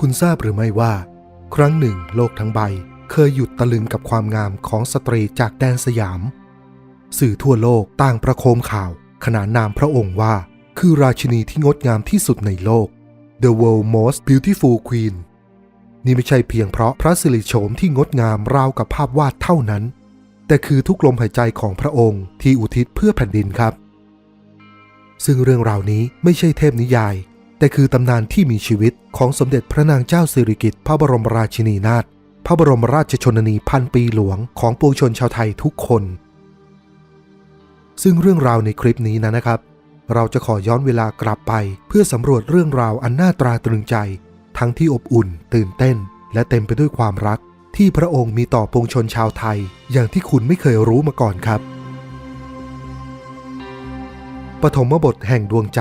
คุณทราบหรือไม่ว่า ครั้งหนึ่งโลกทั้งใบเคยหยุดตะลึงกับความงามของสตรีจากแดนสยาม สื่อทั่วโลกต่างประโคมข่าว ขนานนามพระองค์ว่า คือราชินีที่งดงามที่สุดในโลก The World Most Beautiful Queen นี่ไม่ใช่เพียงเพราะพระสิริโฉมที่งดงามราวกับภาพวาดเท่านั้น แต่คือทุกลมหายใจของพระองค์ที่อุทิศเพื่อแผ่นดินครับ ซึ่งเรื่องราวนี้ไม่ใช่เทพนิยาย แต่คือตำนานที่มีชีวิตของสมเด็จพระนางเจ้าสิริกิติ์พระบรมราชินีนาถพระบรมราชชนนีพันปีหลวงของปวงชนชาวไทยทุกคน ซึ่งเรื่องราวในคลิปนี้นะนะครับ เราจะขอย้อนเวลากลับไป เพื่อสำรวจเรื่องราวอันน่าตราตรึงใจ ทั้งที่อบอุ่น ตื่นเต้น และเต็มไปด้วยความรัก ที่พระองค์มีต่อปวงชนชาวไทย อย่างที่คุณไม่เคยรู้มาก่อนครับปฐมบทแห่งดวงใจ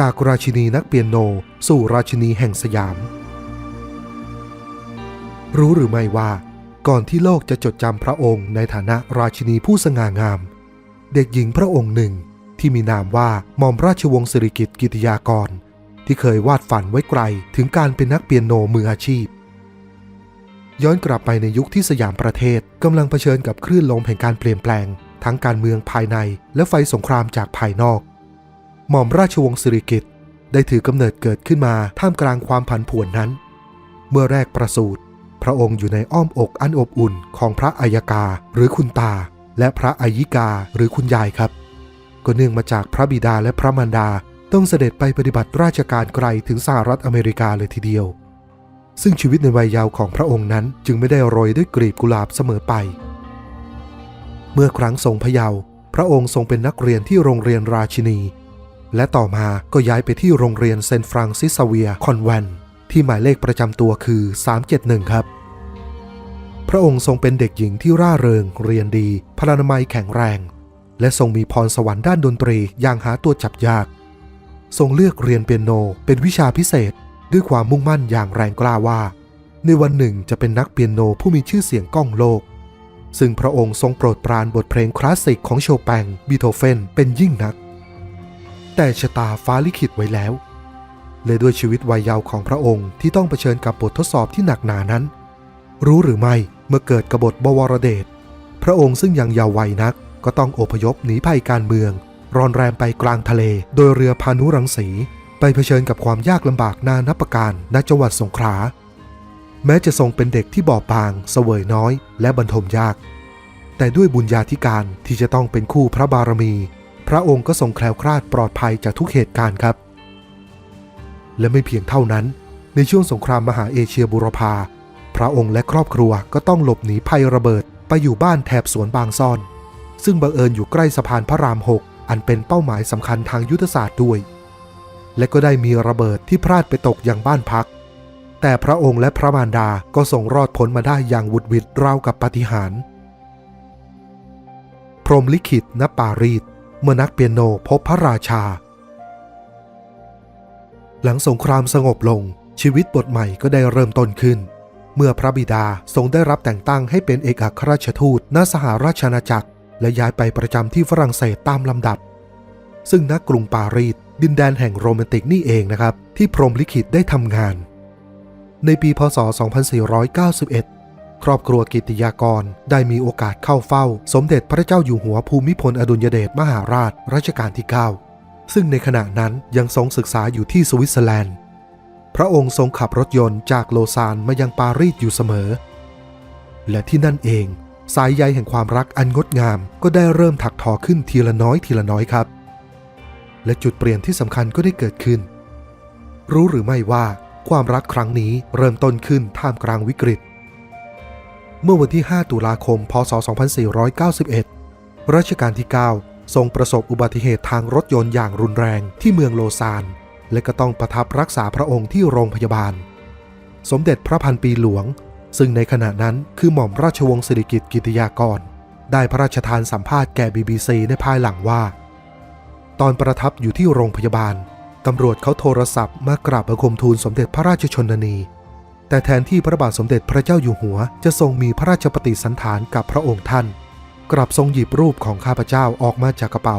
จากราชินีนักเปียโนสู่ราชินีแห่งสยาม รู้หรือไม่ว่า ก่อนที่โลกจะจดจำพระองค์ในฐานะราชินีผู้สง่างาม เด็กหญิงพระองค์หนึ่งที่มีนามว่าหม่อมราชวงศ์สิริกิติ์กิติยากร ที่เคยวาดฝันไว้ไกลถึงการเป็นนักเปียโนมืออาชีพ ย้อนกลับไปในยุคที่สยามประเทศกำลังเผชิญกับคลื่นลมแห่งการเปลี่ยนแปลง ทั้งการเมืองภายในและไฟสงครามจากภายนอก หม่อมราชวงศ์สิริกิติ์ได้ถือกำเนิดเกิดขึ้นมาท่ามกลางความผันผวนนั้น เมื่อแรกประสูติพระองค์อยู่ในอ้อมอกอันอบอุ่นของพระอัยกาหรือคุณตา และพระอัยิกาหรือคุณยายครับ ก็เนื่องมาจากพระบิดาและพระมารดาต้องเสด็จไปปฏิบัติราชการไกลถึงสหรัฐอเมริกาเลยทีเดียว ซึ่งชีวิตในวัยเยาว์ของพระองค์นั้นจึงไม่ได้โรยด้วยกลีบกุหลาบเสมอไป เมื่อครั้งทรงพระเยาว์พระองค์ทรงเป็นนักเรียนที่โรงเรียนราชินี และต่อมาก็ย้ายไปที่โรงเรียนเซนฟรานซิสเวียคอนแวนที่หมายเลขประจำตัวคือ 371 ครับ พระองค์ทรงเป็นเด็กหญิงที่ร่าเริง เรียนดี พลานามัยแข็งแรง และทรงมีพรสวรรค์ด้านดนตรีอย่างหาตัวจับยาก ทรงเลือกเรียนเปียโนเป็นวิชาพิเศษด้วยความมุ่งมั่นอย่างแรงกล้าว่า ในวันหนึ่งจะเป็นนักเปียโนผู้มีชื่อเสียงก้องโลก ซึ่งพระองค์ทรงโปรดปรานบทเพลงคลาสสิกของโชแปงบีโธเฟนเป็นยิ่งนัก แต่ชะตาฟ้าลิขิตไว้แล้วเลยด้วยชีวิตวัยเยาว์ของพระองค์ที่ต้องเผชิญกับบททดสอบที่หนักหนานั้น รู้หรือไม่เมื่อเกิดกบฏบวรเดชพระองค์ซึ่งยังเยาว์วัยนักก็ต้องอพยพหนีภัยการเมือง รอนแรมไปกลางทะเล โดยเรือพานุรังสี ไปเผชิญกับความยากลำบากนานับประการณจังหวัดสงขลาแม้จะทรงเป็นเด็กที่บอบบางเสวยน้อย และบรรทมยาก แต่ด้วยบุญญาธิการที่จะต้องเป็นคู่พระบารมี พระองค์ก็ทรงแคล้วคลาดปลอดภัยจากทุกเหตุการณ์ครับ และไม่เพียงเท่านั้น ในช่วงสงครามมหาเอเชียบุรพา พระองค์และครอบครัวก็ต้องหลบหนีภัยระเบิดไปอยู่บ้านแถบสวนบางซ่อน ซึ่งบังเอิญอยู่ใกล้สะพานพระรามหกอันเป็นเป้าหมายสำคัญทางยุทธศาสตร์ด้วย และก็ได้มีระเบิดที่พลาดไปตกยังบ้านพัก แต่พระองค์และพระมารดาก็ส่งรอดพ้นมาได้อย่างวุดวิดราวกับปาฏิหาริย์พรหมลิขิตณปารีส เมื่อนักเปียโนพบพระราชา หลังสงครามสงบลงชีวิตบทใหม่ก็ได้เริ่มต้นขึ้น เมื่อพระบิดาทรงได้รับแต่งตั้งให้เป็นเอกอัครราชทูตณสหราชอาณาจักร และย้ายไปประจำที่ฝรั่งเศสตามลำดับ ซึ่งณกกรุงปารีสดินแดนแห่งโรแมนติกนี่เองนะครับ ที่พรมลิขิตได้ทำงาน ในปีพศ 2491 ครอบครัวกิติยากร ได้มีโอกาสเข้าเฝ้า สมเด็จพระเจ้าอยู่หัวภูมิพลอดุลยเดชมหาราชรัชกาลที่ 9 ซึ่งในขณะนั้นยังทรงศึกษาอยู่ที่สวิตเซอร์แลนด์ พระองค์ทรงขับรถยนต์จากโลซานมายังปารีสอยู่เสมอ และที่นั่นเอง สายใยแห่งความรักอันงดงามก็ได้เริ่มถักทอขึ้นทีละน้อยทีละน้อยครับ และจุดเปลี่ยนที่สำคัญก็ได้เกิดขึ้น รู้หรือไม่ว่าความรักครั้งนี้เริ่มต้นขึ้นท่ามกลางวิกฤต เมื่อวันที่ 5 ตุลาคม พศ 2491 รัชกาลที่ 9 ทรงประสบอุบัติเหตุทางรถยนต์อย่างรุนแรงที่เมืองโลซาน และก็ต้องประทับรักษาพระองค์ที่โรงพยาบาล สมเด็จพระพันปีหลวง ซึ่งในขณะนั้นคือหม่อมราชวงศ์สิริกิติ์กิติยากร ได้พระราชทานสัมภาษณ์แก่ BBC ในภายหลังว่า ตอนประทับอยู่ที่โรงพยาบาลตำรวจเขาโทรศัพท์มากราบบังคมทูลสมเด็จพระราชชนนี แต่แทนที่พระบาทสมเด็จพระเจ้าอยู่หัว จะทรงมีพระราชปฏิสันถานกับพระองค์ท่าน กลับทรงหยิบรูปของข้าพเจ้าออกมาจากกระเป๋า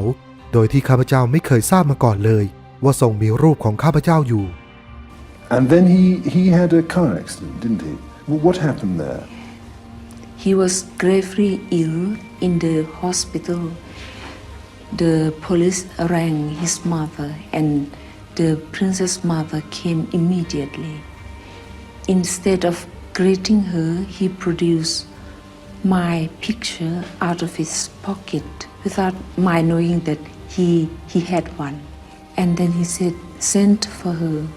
โดยที่ข้าพเจ้าไม่เคยทราบมาก่อนเลย ว่าทรงมีรูปของข้าพเจ้าอยู่ And then he, he had a car accident, didn't he? Well, what happened there? He was gravely ill in the hospital. The police rang his mother, and the princess mother came immediately. Instead of greeting her, he produced my picture out of his pocket without my knowing that he, he had one. And then he said, Send for her.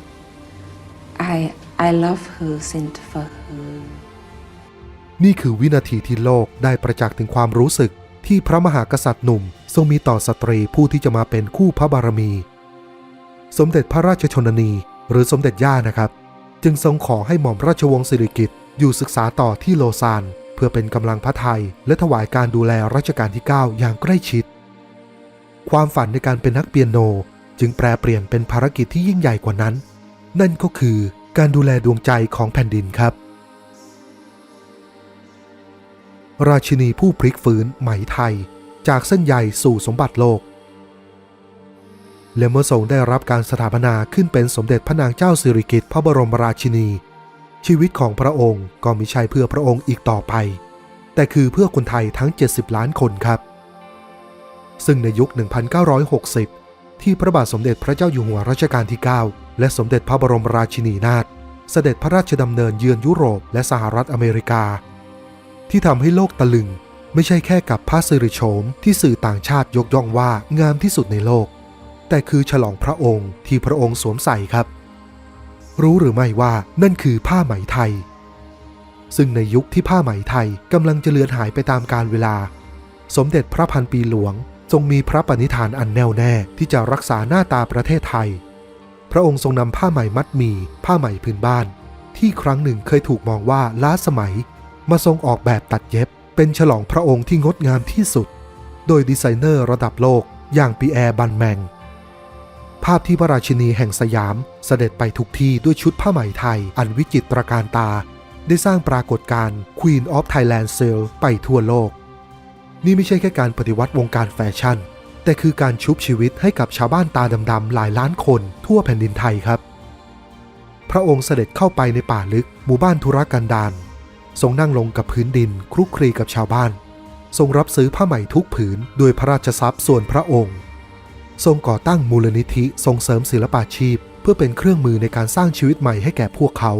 I, I love her, send for her. นี่คือวินาทีที่โลกได้ประจักษ์ถึงความรู้สึกที่พระมหากษัตริย์หนุ่ม ทรงมีต่อสตรีผู้ที่จะมาเป็นคู่พระบารมี สมเด็จพระราชชนนี หรือสมเด็จย่านะครับ จึงทรงขอให้หม่อมราชวงศ์สิริกิติ์อยู่ศึกษาต่อที่โลซานเพื่อเป็นกำลังพระไทย และถวายการดูแลรัชกาลที่ 9 อย่างใกล้ชิด ความฝันในการเป็นนักเปียโนจึงแปลเปลี่ยนเป็นภารกิจที่ยิ่งใหญ่กว่านั้น นั่นก็คือการดูแลดวงใจของแผ่นดินครับ ราชินีผู้พลิกฟื้นไหมไทย จากเส้นใยสู่สมบัติโลก และเมื่อทรงได้รับการสถาปนาขึ้นเป็นสมเด็จพระนางเจ้าสิริกิติ์พระบรมราชินี ชีวิตของพระองค์ก็มิใช่เพื่อพระองค์อีกต่อไป แต่คือเพื่อคนไทยทั้ง 70 ล้านคนครับ ซึ่งในยุค 1960 ที่พระบาทสมเด็จพระเจ้าอยู่หัวรัชกาลที่ 9 และสมเด็จพระบรมราชินีนาถเสด็จพระราชดำเนินเยือนยุโรปและสหรัฐอเมริกา ที่ทำให้โลกตะลึง ไม่ใช่แค่กับพระสิริโฉมที่สื่อต่างชาติยกย่องว่างามที่สุดในโลก แต่คือฉลองพระองค์ที่พระองค์สวมใส่ครับ รู้หรือไม่ว่านั่นคือผ้าไหมไทย ซึ่งในยุคที่ผ้าไหมไทยกำลังจะเลือนหายไปตามกาลเวลา สมเด็จพระพันปีหลวง ทรงมีพระปณิธานอันแน่วแน่ที่จะรักษาหน้าตาประเทศไทย พระองค์ทรงนำผ้าไหมมัดหมีผ้าไหมพื้นบ้าน ที่ครั้งหนึ่งเคยถูกมองว่าล้าสมัย มาทรงออกแบบตัดเย็บ เป็นฉลองพระองค์ที่งดงามที่สุด โดยดีไซเนอร์ระดับโลกอย่างปีแอร์บันแมง ภาพที่พระราชินีแห่งสยามเสด็จไปทุกที่ด้วยชุดผ้าไหมไทย อันวิจิตรการตา ได้สร้างปรากฏการณ์ Queen of Thailand Sale ไปทั่วโลก นี่ไม่ใช่แค่การปฏิวัติวงการแฟชั่น แต่คือการชุบชีวิตให้กับชาวบ้านตาดำๆหลายล้านคนทั่วแผ่นดินไทยครับ พระองค์เสด็จเข้าไปในป่าลึกหมู่บ้านธุรกันดารทรงนั่งลงกับพื้นดินคลุกคลีกับชาวบ้าน ทรงรับซื้อผ้าไหมทุกผืนโดยพระราชทรัพย์ส่วนพระองค์ ทรงก่อตั้งมูลนิธิส่งเสริมศิลปาชีพ เพื่อเป็นเครื่องมือในการสร้างชีวิตใหม่ให้แก่พวกเขา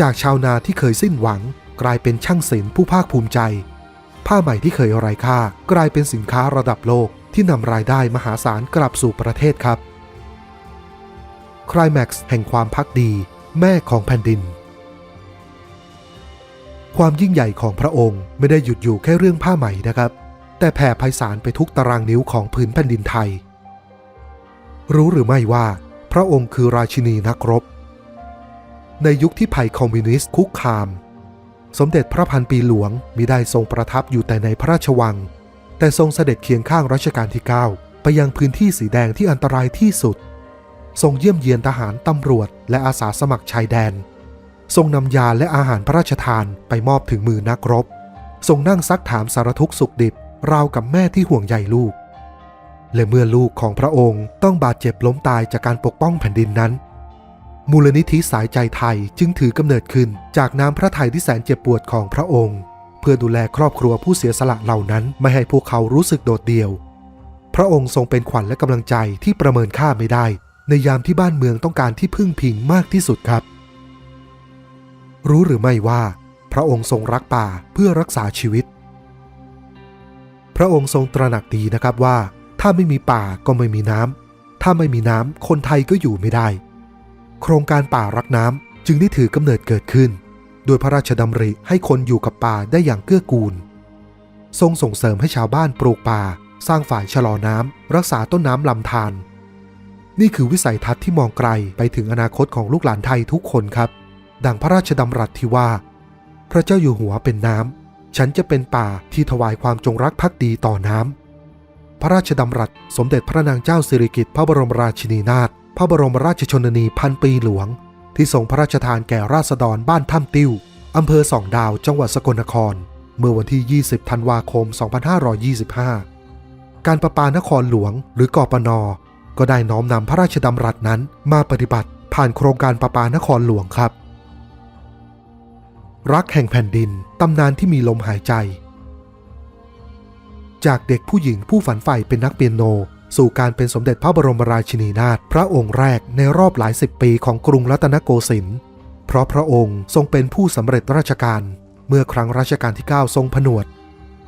จากชาวนาที่เคยสิ้นหวัง กลายเป็นช่างศิลป์ผู้ภาคภูมิใจ ผ้าไหม่ที่เคยไร้ค่า กลายเป็นสินค้าระดับโลกที่นำรายได้มหาศาลกลับสู่ประเทศครับคลแม็กซ์แห่งความพักดี แม่ของแผ่นดิน ความยิ่งใหญ่ของพระองค์ไม่ได้หยุดอยู่แค่เรื่องผ้าไหมนะครับ แต่แผ่ไพศาลไปทุกตารางนิ้วของพื้นแผ่นดินไทย รู้หรือไม่ว่าพระองค์คือราชินีนักรบ ในยุคที่ภัยคอมมิวนิสต์คุกคาม สมเด็จพระพันปีหลวงมิได้ทรงประทับอยู่แต่ในพระราชวัง แต่ทรงเสด็จเคียงข้างรัชกาลที่ 9 ไปยังพื้นที่สีแดงที่อันตรายที่สุด ทรงเยี่ยมเยียนทหารตำรวจ และอาสาสมัครชายแดน ทรงนำยาและอาหารพระราชทานไปมอบถึงมือนักรบ ทรงนั่งซักถามสารทุกข์สุขดิบราวกับแม่ที่ห่วงใยลูก และเมื่อลูกของพระองค์ต้องบาดเจ็บล้มตายจากการปกป้องแผ่นดินนั้น มูลนิธิสายใจไทยจึงถือกำเนิดขึ้นจากน้ำพระทัยที่แสนเจ็บปวดของพระองค์ เพื่อดูแลครอบครัวผู้เสียสละเหล่านั้นไม่ให้พวกเขารู้สึกโดดเดี่ยว พระองค์ทรงเป็นขวัญและกำลังใจที่ประเมินค่าไม่ได้ ในยามที่บ้านเมืองต้องการที่พึ่งพิงมากที่สุดครับ รู้หรือไม่ว่า พระองค์ทรงรักป่าเพื่อรักษาชีวิต พระองค์ทรงตระหนักดีนะครับว่า ถ้าไม่มีป่าก็ไม่มีน้ำ ถ้าไม่มีน้ำ คนไทยก็อยู่ไม่ได้ โครงการป่ารักน้ำจึงได้ถือกำเนิดเกิดขึ้น โดยพระราชดำริให้คนอยู่กับป่าได้อย่างเกื้อกูล ทรงส่งเสริมให้ชาวบ้านปลูกป่า สร้างฝ่ายชะลอน้ำ รักษาต้นน้ำลำธาร นี่คือวิสัยทัศน์ที่มองไกลไปถึงอนาคตของลูกหลานไทยทุกคนครับ ดังพระราชดำรัสที่ว่า พระเจ้าอยู่หัวเป็นน้ำ ฉันจะเป็นป่าที่ถวายความจงรักภักดีต่อน้ำ พระราชดำรัสสมเด็จพระนางเจ้าสิริกิติ์พระบรมราชินีนาถพระบรมราชชนนีพันปีหลวง ที่ทรงพระราชทานแก่ราษฎรบ้านถ้ำติ้วอำเภอสองดาวจังหวัดสกลนคร เมื่อวันที่ 20 ธันวาคม 2525 การประปานครหลวงหรือกปนก็ได้น้อมนำพระราชดำรัสนั้นมาปฏิบัติผ่านโครงการประปานครหลวงครับ รักแห่งแผ่นดินตำนานที่มีลมหายใจ จากเด็กผู้หญิงผู้ฝันใฝ่เป็นนักเปียโน สู่การเป็นสมเด็จพระบรมราชินีนาถพระองค์แรกในรอบหลายสิบปีของกรุงรัตนโกสินทร์เพราะพระองค์ทรงเป็นผู้สำเร็จราชการ เมื่อครั้งรัชกาลที่ 9 ทรงผนวด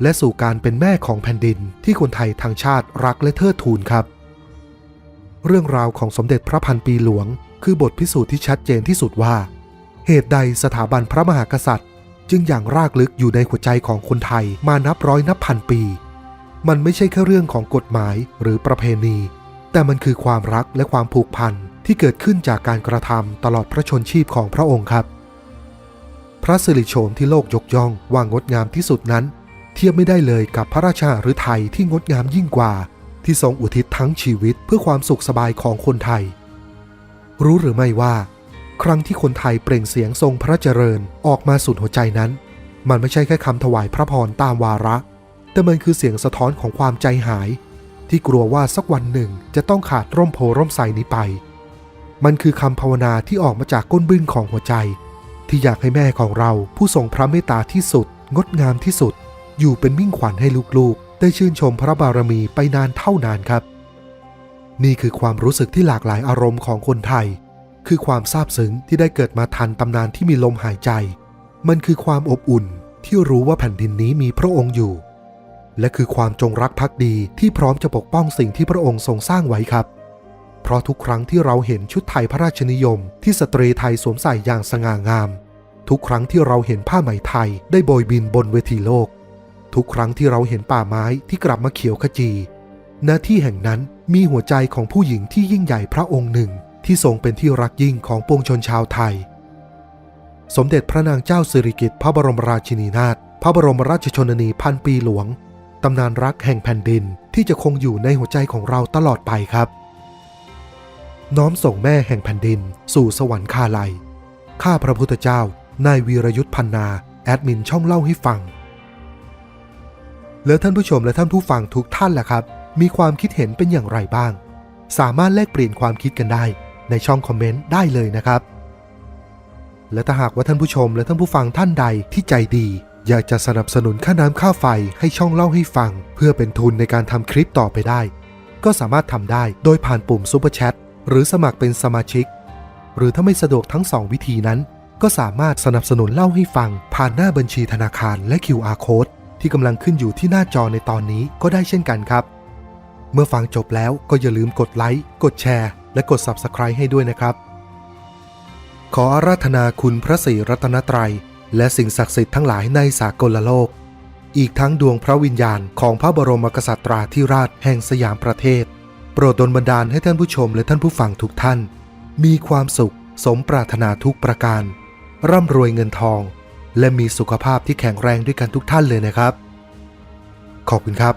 และสู่การเป็นแม่ของแผ่นดินที่คนไทยทางชาติรักและเทิดทูนครับ เรื่องราวของสมเด็จพระพันปีหลวง คือบทพิสูจน์ที่ชัดเจนที่สุดว่า เหตุใดสถาบันพระมหากษัตริย์ จึงอย่างรากลึกอยู่ในหัวใจของคนไทยมานับร้อยนับพันปี มันไม่ใช่แค่เรื่องของกฎหมายหรือประเพณี แต่มันคือความรักและความผูกพันที่เกิดขึ้นจากการกระทำตลอดพระชนชีพของพระองค์ครับ พระสิริโฉมที่โลกยกย่องว่างดงามที่สุดนั้น เทียบไม่ได้เลยกับพระราชาหรือไทยที่งดงามยิ่งกว่า ที่ทรงอุทิศทั้งชีวิตเพื่อความสุขสบายของคนไทย รู้หรือไม่ว่า ครั้งที่คนไทยเปล่งเสียงทรงพระเจริญออกมาสุดหัวใจนั้น มันไม่ใช่แค่คำถวายพระพรตามวาระ แต่มันคือเสียงสะท้อนของความใจหาย ที่กลัวว่าสักวันหนึ่งจะต้องขาดร่มโพร่มไทรนี้ไป มันคือคำภาวนาที่ออกมาจากก้นบึ้งของหัวใจ ที่อยากให้แม่ของเราผู้ทรงพระเมตตาที่สุด งดงามที่สุด อยู่เป็นมิ่งขวัญให้ลูกๆ ได้ชื่นชมพระบารมีไปนานเท่านานครับ นี่คือความรู้สึกที่หลากหลายอารมณ์ของคนไทย คือความซาบซึ้งที่ได้เกิดมาทันตำนานที่มีลมหายใจ มันคือความอบอุ่นที่รู้ว่าแผ่นดินนี้มีพระองค์อยู่ และคือความจงรักภักดีที่พร้อมจะปกป้องสิ่งที่พระองค์ทรงสร้างไว้ครับ เพราะทุกครั้งที่เราเห็นชุดไทยพระราชนิยม ที่สตรีไทยสวมใส่อย่างสง่างาม ทุกครั้งที่เราเห็นผ้าไหมไทยได้โบยบินบนเวทีโลก ทุกครั้งที่เราเห็นป่าไม้ที่กลับมาเขียวขจีณที่แห่งนั้นมีหัวใจของผู้หญิงที่ยิ่งใหญ่พระองค์หนึ่ง ที่ทรงเป็นที่รักยิ่งของปวงชนชาวไทย สมเด็จพระนางเจ้าสิริกิติ์พระบรมราชินีนาถพระบรมราชชนนีพันปีหลวง ตำนานรักแห่งแผ่นดินที่จะคงอยู่ในหัวใจของเราตลอดไปครับ น้อมส่งแม่แห่งแผ่นดิน สู่สวรรคาลัย ข้าพระพุทธเจ้านายวีรยุทธพันนา แอดมินช่องเล่าให้ฟัง แล้วท่านผู้ชมและท่านผู้ฟังทุกท่านล่ะครับ มีความคิดเห็นเป็นอย่างไรบ้าง สามารถแลกเปลี่ยนความคิดกันได้ ในช่องคอมเมนต์ได้เลยนะครับ และถ้าหากว่าท่านผู้ชมและท่านผู้ฟังท่านใดที่ใจดี อยากจะสนับสนุนค่าน้ำค่าไฟให้ช่องเล่าให้ฟัง เพื่อเป็นทุนในการทำคลิปต่อไปได้ ก็สามารถทำได้โดยผ่านปุ่มซุปเปอร์แชทหรือสมัครเป็นสมาชิก หรือถ้าไม่สะดวกทั้ง 2 วิธีนั้น ก็สามารถสนับสนุนเล่าให้ฟัง ผ่านหน้าบัญชีธนาคารและ QR code ที่กำลังขึ้นอยู่ที่หน้าจอในตอนนี้ก็ได้เช่นกันครับ เมื่อฟังจบแล้วก็อย่าลืมกดไลค์กดแชร์ และกด Subscribe ให้ด้วยนะครับ ขออาราธนาคุณพระศรีรัตนตรัย และสิ่งศักดิ์สิทธิ์ทั้งหลายในสากลโลก อีกทั้งดวงพระวิญญาณของพระบรมกษัตราธิราชแห่งสยามประเทศ โปรดดลบันดาลให้ท่านผู้ชมและท่านผู้ฟังทุกท่าน มีความสุขสมปรารถนาทุกประการ ร่ำรวยเงินทอง และมีสุขภาพที่แข็งแรงด้วยกันทุกท่านเลยนะครับ ขอบคุณครับ